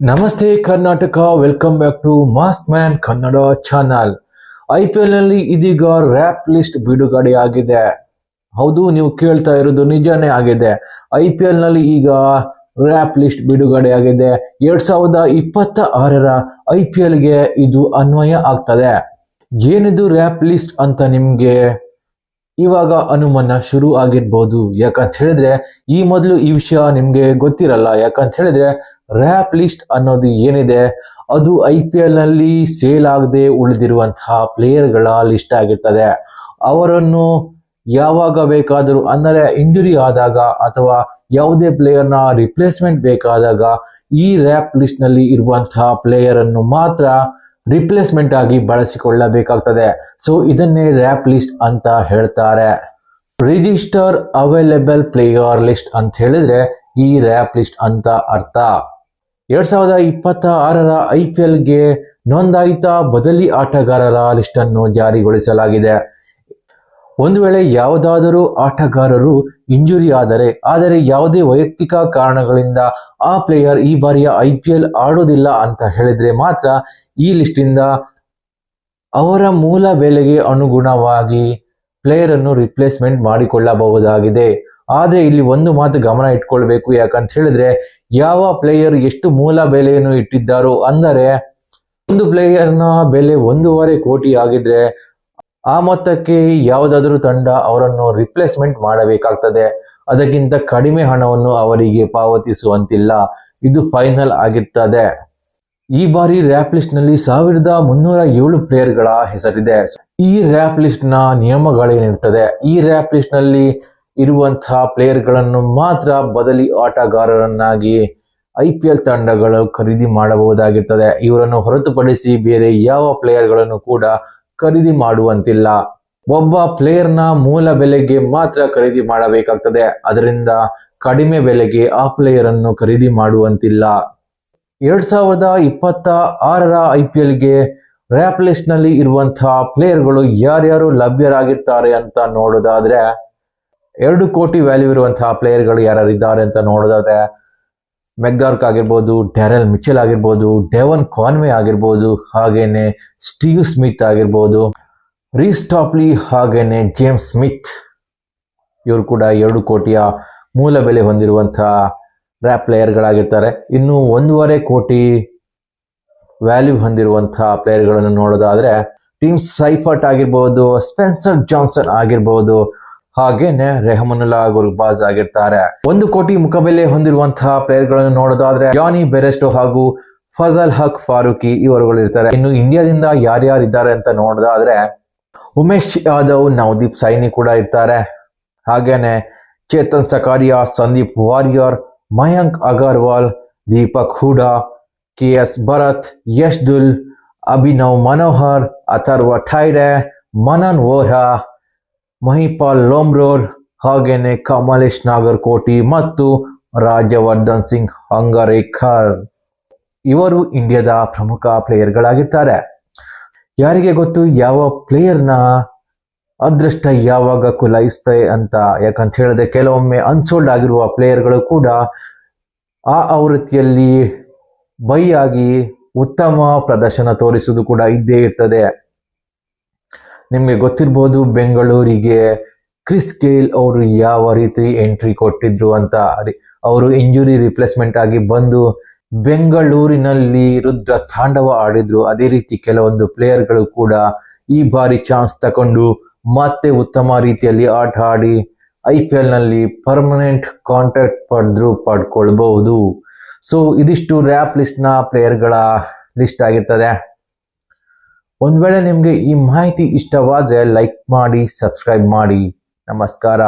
ನಮಸ್ತೆ Karnataka welcome back to mask man Kannada channel I P ಎಲ್ನಲ್ಲಿ ಇದೀಗ rap list ಬಿಡುಗಡೆ ಆಗಿದೆ. ಹೌದು, ನೀವು ಕೇಳ್ತಾ ಇರೋದು ನಿಜಾನೇ ಆಗಿದೆ. ಐ ಪಿ ಎಲ್ನಲ್ಲಿ ಈಗ ರ್ಯಾಪ್ ಲಿಸ್ಟ್ ಬಿಡುಗಡೆ ಆಗಿದೆ. ಎರಡ್ ಸಾವಿರದ ಇಪ್ಪತ್ತ ಆರರ ಐ ಪಿ ಎಲ್ಗೆ ಇದು ಅನ್ವಯ ಆಗ್ತದೆ. ಏನಿದು ರ್ಯಾಪ್ ಲಿಸ್ಟ್ ಅಂತ ನಿಮ್ಗೆ ಇವಾಗ ಅನುಮಾನ ಶುರು ಆಗಿರ್ಬೋದು. ಯಾಕಂತ ಹೇಳಿದ್ರೆ, ಈ ಮೊದಲು ಈ ವಿಷಯ ನಿಮ್ಗೆ ಗೊತ್ತಿರಲ್ಲ. ಯಾಕಂತ ಹೇಳಿದ್ರೆ ರ್ಯಾಪ್ ಲಿಸ್ಟ್ ಅನ್ನೋದು ಏನಿದೆ, ಅದು ಐ ಪಿ ಎಲ್ನಲ್ಲಿ ಸೇಲ್ ಆಗದೆ ಉಳಿದಿರುವಂತಹ ಪ್ಲೇಯರ್ಗಳ ಲಿಸ್ಟ್ ಆಗಿರ್ತದೆ. ಅವರನ್ನು ಯಾವಾಗ ಬೇಕಾದರೂ, ಅಂದರೆ ಇಂಜುರಿ ಆದಾಗ ಅಥವಾ ಯಾವುದೇ ಪ್ಲೇಯರ್ನ ರಿಪ್ಲೇಸ್ಮೆಂಟ್ ಬೇಕಾದಾಗ ಈ ರ್ಯಾಪ್ ಲಿಸ್ಟ್ನಲ್ಲಿ ಇರುವಂತಹ ಪ್ಲೇಯರ್ ಅನ್ನು ಮಾತ್ರ ರಿಪ್ಲೇಸ್ಮೆಂಟ್ ಆಗಿ ಬಳಸಿಕೊಳ್ಳಬೇಕಾಗ್ತದೆ. ಸೊ ಇದನ್ನೇ ರ್ಯಾಪ್ ಲಿಸ್ಟ್ ಅಂತ ಹೇಳ್ತಾರೆ. ರಿಜಿಸ್ಟರ್ ಅವೈಲೇಬಲ್ ಪ್ಲೇಯರ್ ಲಿಸ್ಟ್ ಅಂತ ಹೇಳಿದ್ರೆ ಈ ರ್ಯಾಪ್ ಲಿಸ್ಟ್ ಅಂತ ಅರ್ಥ. ಎರಡ್ ಸಾವಿರದ ಇಪ್ಪತ್ತ ಆರರ ಐ ಪಿ ಎಲ್ಗೆ ನೋಂದಾಯಿತ ಬದಲಿ ಆಟಗಾರರ ಲಿಸ್ಟ್ ಅನ್ನು ಜಾರಿಗೊಳಿಸಲಾಗಿದೆ. ಒಂದು ವೇಳೆ ಯಾವುದಾದರೂ ಆಟಗಾರರು ಇಂಜುರಿ ಆದರೆ ಆದರೆ ಯಾವುದೇ ವೈಯಕ್ತಿಕ ಕಾರಣಗಳಿಂದ ಆ ಪ್ಲೇಯರ್ ಈ ಬಾರಿಯ ಐ ಪಿ ಎಲ್ ಆಡೋದಿಲ್ಲ ಅಂತ ಹೇಳಿದ್ರೆ ಮಾತ್ರ ಈ ಲಿಸ್ಟಿಂದ ಅವರ ಮೂಲ ಬೆಲೆಗೆ ಅನುಗುಣವಾಗಿ ಪ್ಲೇಯರನ್ನು ರಿಪ್ಲೇಸ್ಮೆಂಟ್ ಮಾಡಿಕೊಳ್ಳಬಹುದಾಗಿದೆ. ಆದರೆ ಇಲ್ಲಿ ಒಂದು ಮಾತು ಗಮನ ಇಟ್ಕೊಳ್ಬೇಕು. ಯಾಕಂತ ಹೇಳಿದ್ರೆ, ಯಾವ ಪ್ಲೇಯರ್ ಎಷ್ಟು ಮೂಲ ಬೆಲೆಯನ್ನು ಇಟ್ಟಿದ್ದಾರೋ ಅಂದರೆ, ಒಂದು ಪ್ಲೇಯರ್ನ ಬೆಲೆ ಒಂದೂವರೆ ಕೋಟಿ ಆಗಿದ್ರೆ, ಆ ಮೊತ್ತಕ್ಕೆ ಯಾವುದಾದರೂ ತಂಡ ಅವರನ್ನು ರಿಪ್ಲೇಸ್ಮೆಂಟ್ ಮಾಡಬೇಕಾಗ್ತದೆ. ಅದಕ್ಕಿಂತ ಕಡಿಮೆ ಹಣವನ್ನು ಅವರಿಗೆ ಪಾವತಿಸುವಂತಿಲ್ಲ. ಇದು ಫೈನಲ್ ಆಗಿರ್ತದೆ. ಈ ಬಾರಿ ರ್ಯಾಪ್ ಲಿಸ್ಟ್ನಲ್ಲಿ ಸಾವಿರದ ಮುನ್ನೂರ ಏಳು ಪ್ಲೇಯರ್ಗಳ ಹೆಸರಿದೆ. ಈ ರ್ಯಾಪ್ ಲಿಸ್ಟ್ನ ನಿಯಮಗಳೇನಿರ್ತದೆ? ಈ ರ್ಯಾಪ್ ಲಿಸ್ಟ್ನಲ್ಲಿ ಇರುವಂತಹ ಪ್ಲೇಯರ್ಗಳನ್ನು ಮಾತ್ರ ಬದಲಿ ಆಟಗಾರರನ್ನಾಗಿ ಐ ಪಿ ಎಲ್ ತಂಡಗಳು ಖರೀದಿ ಮಾಡಬಹುದಾಗಿರ್ತದೆ. ಇವರನ್ನು ಹೊರತುಪಡಿಸಿ ಬೇರೆ ಯಾವ ಪ್ಲೇಯರ್ಗಳನ್ನು ಕೂಡ ಖರೀದಿ ಮಾಡುವಂತಿಲ್ಲ. ಒಬ್ಬ ಪ್ಲೇಯರ್ನ ಮೂಲ ಬೆಲೆಗೆ ಮಾತ್ರ ಖರೀದಿ ಮಾಡಬೇಕಾಗ್ತದೆ. ಅದರಿಂದ ಕಡಿಮೆ ಬೆಲೆಗೆ ಆ ಪ್ಲೇಯರ್ ಅನ್ನು ಖರೀದಿ ಮಾಡುವಂತಿಲ್ಲ. ಎರಡ್ ಸಾವಿರದ ಇಪ್ಪತ್ತ ಆರರ ಐ ಪಿ ಎಲ್ಗೆ ರ್ಯಾಪ್ ಲಿಸ್ಟ್ನಲ್ಲಿ ಇರುವಂತಹ ಪ್ಲೇಯರ್ಗಳು ಯಾರ್ಯಾರು ಲಭ್ಯರಾಗಿರ್ತಾರೆ ಅಂತ ನೋಡೋದಾದ್ರೆ ಎರಡು ಕೋಟಿ ವ್ಯಾಲ್ಯೂ ಇರುವಂತಹ ಪ್ಲೇಯರ್ಗಳು ಯಾರ್ಯಾರಿದ್ದಾರೆ ಅಂತ ನೋಡೋದಾದ್ರೆ ಮೆಗ್ಗಾರ್ಕ್ ಆಗಿರ್ಬೋದು, ಡ್ಯಾರೆಲ್ ಮಿಚೆಲ್ ಆಗಿರ್ಬೋದು, ಡೆವನ್ ಕಾನ್ವೆ ಆಗಿರ್ಬೋದು, ಹಾಗೇನೆ ಸ್ಟೀವ್ ಸ್ಮಿತ್ ಆಗಿರ್ಬೋದು ರೀಸ್ಟಾಪ್ಲಿ ಹಾಗೇನೆ ಜೇಮ್ಸ್ ಸ್ಮಿತ್. ಇವರು ಕೂಡ ಎರಡು ಕೋಟಿಯ ಮೂಲ ಬೆಲೆ ಹೊಂದಿರುವಂತಹ ರ್ಯಾಪ್ ಪ್ಲೇಯರ್ಗಳಾಗಿರ್ತಾರೆ ಇನ್ನು ಒಂದೂವರೆ ಕೋಟಿ ವ್ಯಾಲ್ಯೂ ಹೊಂದಿರುವಂತಹ ಪ್ಲೇಯರ್ಗಳನ್ನು ನೋಡೋದಾದ್ರೆ, ಟೀಮ್ ಸೈಫರ್ಟ್ ಆಗಿರ್ಬೋದು, ಸ್ಪೆನ್ಸರ್ ಜಾನ್ಸನ್ ಆಗಿರ್ಬೋದು ಹಾಗೇನೆ ರೆಹಮನುಲ್ಲಾ ಗುರ್ಬಾಜ್ ಆಗಿರ್ತಾರೆ. ಒಂದು ಕೋಟಿ ಮುಖಬೆಲೆ ಹೊಂದಿರುವಂತಹ ಪ್ಲೇಯರ್ಗಳನ್ನು ನೋಡೋದಾದ್ರೆ ಜಾನಿ ಬೆರೆಸ್ಟೋ ಹಾಗೂ ಫಜಲ್ ಹಕ್ ಫಾರೂಕಿ ಇವರುಗಳು ಇರ್ತಾರೆ. ಇನ್ನು ಇಂಡಿಯಾದಿಂದ ಯಾರ್ಯಾರು ಇದ್ದಾರೆ ಅಂತ ನೋಡೋದಾದ್ರೆ ಉಮೇಶ್ ಯಾದವ್, ನವದೀಪ್ ಸೈನಿ ಕೂಡ ಇರ್ತಾರೆ. ಹಾಗೇನೆ ಚೇತನ್ ಸಕಾರಿಯಾ, ಸಂದೀಪ್ ವಾರಿಯರ್, ಮಯಾಂಕ್ ಅಗರ್ವಾಲ್, ದೀಪಕ್ ಹೂಡಾ ಕೆ ಎಸ್ ಭರತ್ ಯಶ್ ದುಲ್ ಅಭಿನವ್ ಮನೋಹರ್, ಅಥರ್ವ ಠೈರೆ, ಮನನ್ ವೋಹ್ರಾ ಮಹಿಪಾಲ್ ಲೋಮ್ರೋರ್ ಹಾಗೇನೆ ಕಮಲೇಶ್ ನಾಗರ್ಕೋಟಿ ಮತ್ತು ರಾಜ್ಯವರ್ಧನ್ ಸಿಂಗ್ ಹಂಗರೇಖರ್ ಇವರು ಇಂಡಿಯಾದ ಪ್ರಮುಖ ಪ್ಲೇಯರ್ಗಳಾಗಿರ್ತಾರೆ. ಯಾರಿಗೆ ಗೊತ್ತು, ಯಾವ ಪ್ಲೇಯರ್ನ ಅದೃಷ್ಟ ಯಾವಾಗ ಕುಲಾಯಿಸ್ತೆ ಅಂತ, ಯಾಕಂತ ಹೇಳಿದ್ರೆ ಕೆಲವೊಮ್ಮೆ ಅನ್ಸೋಲ್ಡ್ ಆಗಿರುವ ಪ್ಲೇಯರ್ಗಳು ಕೂಡ ಆ ಆವೃತ್ತಿಯಲ್ಲಿ ಬೈ ಆಗಿ ಉತ್ತಮ ಪ್ರದರ್ಶನ ತೋರಿಸುವುದು ಕೂಡ ಇದ್ದೇ ಇರ್ತದೆ. ನಿಮಗೆ ಗೊತ್ತಿರ್ಬೋದು ಬೆಂಗಳೂರಿಗೆ ಕ್ರಿಸ್ ಗೇಲ್ ಅವರು ಯಾವ ರೀತಿ ಎಂಟ್ರಿ ಕೊಟ್ಟಿದ್ರು ಅಂತ. ಅವರು ಇಂಜುರಿ ರಿಪ್ಲೇಸ್ಮೆಂಟ್ ಆಗಿ ಬಂದು ಬೆಂಗಳೂರಿನಲ್ಲಿ ರುದ್ರ ತಾಂಡವ ಆಡಿದ್ರು. ಅದೇ ರೀತಿ ಕೆಲವೊಂದು ಪ್ಲೇಯರ್ಗಳು ಕೂಡ ಈ ಬಾರಿ ಚಾನ್ಸ್ ತಗೊಂಡು ಮತ್ತೆ ಉತ್ತಮ ರೀತಿಯಲ್ಲಿ ಆಟ ಆಡಿ ಐ ಪಿ ಎಲ್ನಲ್ಲಿ ಪರ್ಮನೆಂಟ್ ಕಾಂಟ್ರಾಕ್ಟ್ ಪಡೆದ್ರು ಪಡ್ಕೊಳ್ಬಹುದು. ಸೊ ಇದಿಷ್ಟು ರ್ಯಾಪ್ ಲಿಸ್ಟ್ನ ಪ್ಲೇಯರ್ಗಳ ಲಿಸ್ಟ್ ಆಗಿರ್ತದೆ. ಒಂದ್ ವೇಳೆ ನಿಮಗೆ ಈ ಮಾಹಿತಿ ಇಷ್ಟವಾದರೆ ಲೈಕ್ ಮಾಡಿ ಸಬ್ಸ್ಕ್ರೈಬ್ ಮಾಡಿ. ನಮಸ್ಕಾರ.